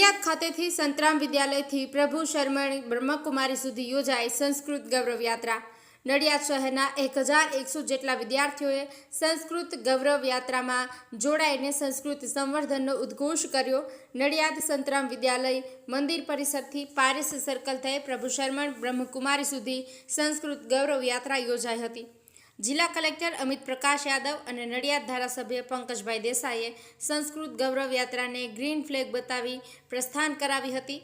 ખાતેથી સંતરામ વિદ્યાલયથી પ્રભુ શર્મણી બ્રહ્મકુમારી સુધી યોજાઈ સંસ્કૃત ગૌરવ યાત્રા. નડિયાદ શહેરના એક હજાર એકસો જેટલા વિદ્યાર્થીઓએ સંસ્કૃત ગૌરવ યાત્રામાં જોડાઈને સંસ્કૃત સંવર્ધનનો ઉદ્ઘોષ કર્યો. નડિયાદ સંતરામ વિદ્યાલય મંદિર પરિસરથી પારિસ સર્કલ થઈ પ્રભુ શર્મણ બ્રહ્મકુમારી સુધી સંસ્કૃત ગૌરવ યાત્રા યોજાઈ હતી. જિલ્લા કલેક્ટર અમિત પ્રકાશ યાદવ અને નડિયાદ ધારાસભ્ય પંકજભાઈ દેસાઈએ સંસ્કૃત ગૌરવ યાત્રાને ગ્રીન ફ્લેગ બતાવી પ્રસ્થાન કરાવી હતી.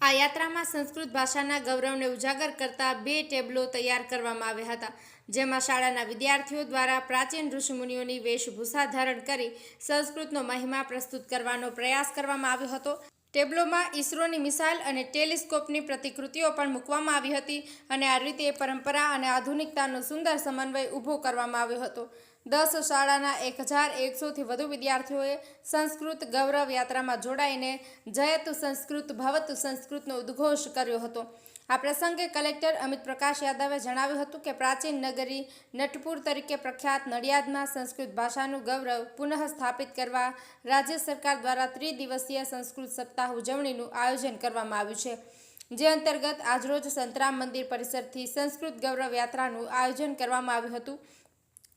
આ યાત્રામાં સંસ્કૃત ભાષાના ગૌરવને ઉજાગર કરતા બે ટેબલો તૈયાર કરવામાં આવ્યા હતા. જેમાં શાળાના વિદ્યાર્થીઓ દ્વારા પ્રાચીન ઋષિમુનિઓની વેશભૂષા ધારણ કરી સંસ્કૃતનો મહિમા પ્રસ્તુત કરવાનો પ્રયાસ કરવામાં આવ્યો હતો. ટેબલોમાં ઈસરોની મિસાઇલ અને ટેલિસ્કોપની પ્રતિકૃતિઓ પણ મૂકવામાં આવી હતી અને આ રીતે પરંપરા અને આધુનિકતાનો સુંદર સમન્વય ઊભો કરવામાં આવ્યો હતો. દસ શાળાના એક હજાર એકસોથી વધુ વિદ્યાર્થીઓએ સંસ્કૃત ગૌરવ યાત્રામાં જોડાઈને જયતુ સંસ્કૃત, ભવતુ સંસ્કૃતનો ઉદ્ઘોષ કર્યો હતો. આ પ્રસંગે કલેક્ટર અમિત પ્રકાશ યાદવે જણાવ્યું હતું કે પ્રાચીન નગરી નટપુર તરીકે પ્રખ્યાત નડિયાદમાં સંસ્કૃત ભાષાનું ગૌરવ પુનઃ સ્થાપિત કરવા રાજ્ય સરકાર દ્વારા ત્રિદિવસીય સંસ્કૃત સપ્તાહ ઉજવણીનું આયોજન કરવામાં આવ્યું છે. જે અંતર્ગત આજરોજ સંતરામ મંદિર પરિસરથી સંસ્કૃત ગૌરવ યાત્રાનું આયોજન કરવામાં આવ્યું હતું.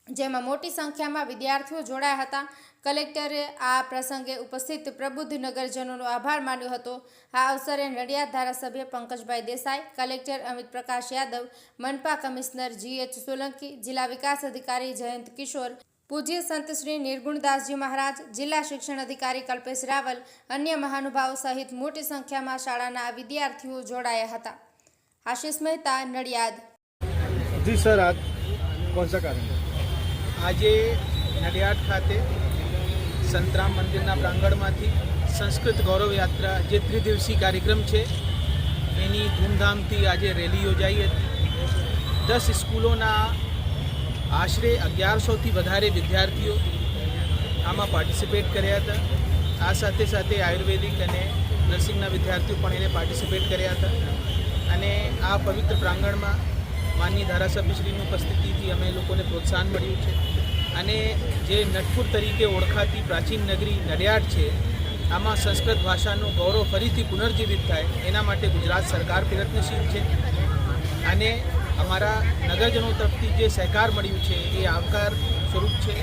જેમાં મોટી સંખ્યામાં વિદ્યાર્થીઓ જોડાયા હતા. કલેક્ટરે આ પ્રસંગે ઉપસ્થિત પ્રબુદ્ધ નગરજનોનો આભાર માન્યો હતો. આ અવસરે નડિયાદ ધારાસભ્ય પંકજભાઈ દેસાઈ, કલેક્ટર અમિત પ્રકાશ યાદવ, મનપા કમિશનર જી એચ સોલંકી, જિલ્લા વિકાસ અધિકારી જયંત કિશોર પૂજ્ય સંત શ્રી નિર્ગુણદાસજી મહારાજ જિલ્લા શિક્ષણ અધિકારી કલ્પેશ રાવલ અન્ય મહાનુભાવો સહિત મોટી સંખ્યામાં શાળાના વિદ્યાર્થીઓ જોડાયા હતા. આશિષ મહેતા નડિયાદ. જી સર આજે નડિયાદ ખાતે સંતરામ મંદિરના પ્રાંગણમાંથી સંસ્કૃત ગૌરવ યાત્રા જે ત્રિદિવસીય કાર્યક્રમ છે એની ધૂમધામથી આજે રેલી યોજાઈ હતી. દસ સ્કૂલોના આશરે અગિયારસોથી વધારે વિદ્યાર્થીઓ આમાં પાર્ટિસિપેટ કર્યા હતા. આ સાથે સાથે આયુર્વેદિક અને નર્સિંગના વિદ્યાર્થીઓ પણ એને પાર્ટિસિપેટ કર્યા હતા. અને આ પવિત્ર પ્રાંગણમાં માનની ધારાસભ્યશ્રીની ઉપસ્થિતિથી અમે લોકોને પ્રોત્સાહન મળ્યું છે. અને જે નટપુર તરીકે ઓળખાતી પ્રાચીન નગરી નડિયાદ છે, આમાં સંસ્કૃત ભાષાનું ગૌરવ ફરીથી પુનર્જીવિત થાય, એના માટે ગુજરાત સરકાર પ્રયત્નશીલ છે. અને અમારા નગરજનો તરફથી જે સહકાર મળ્યું છે એ આવકાર સ્વરૂપ છે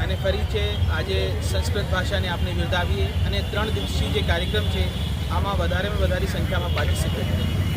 અને ફરી છે આજે સંસ્કૃત ભાષાને આપણે બિરદાવીએ અને ત્રણ દિવસીય જે કાર્યક્રમ છે, આમાં વધારેમાં વધારે સંખ્યામાં પાર્ટિસિપેટ કરીએ.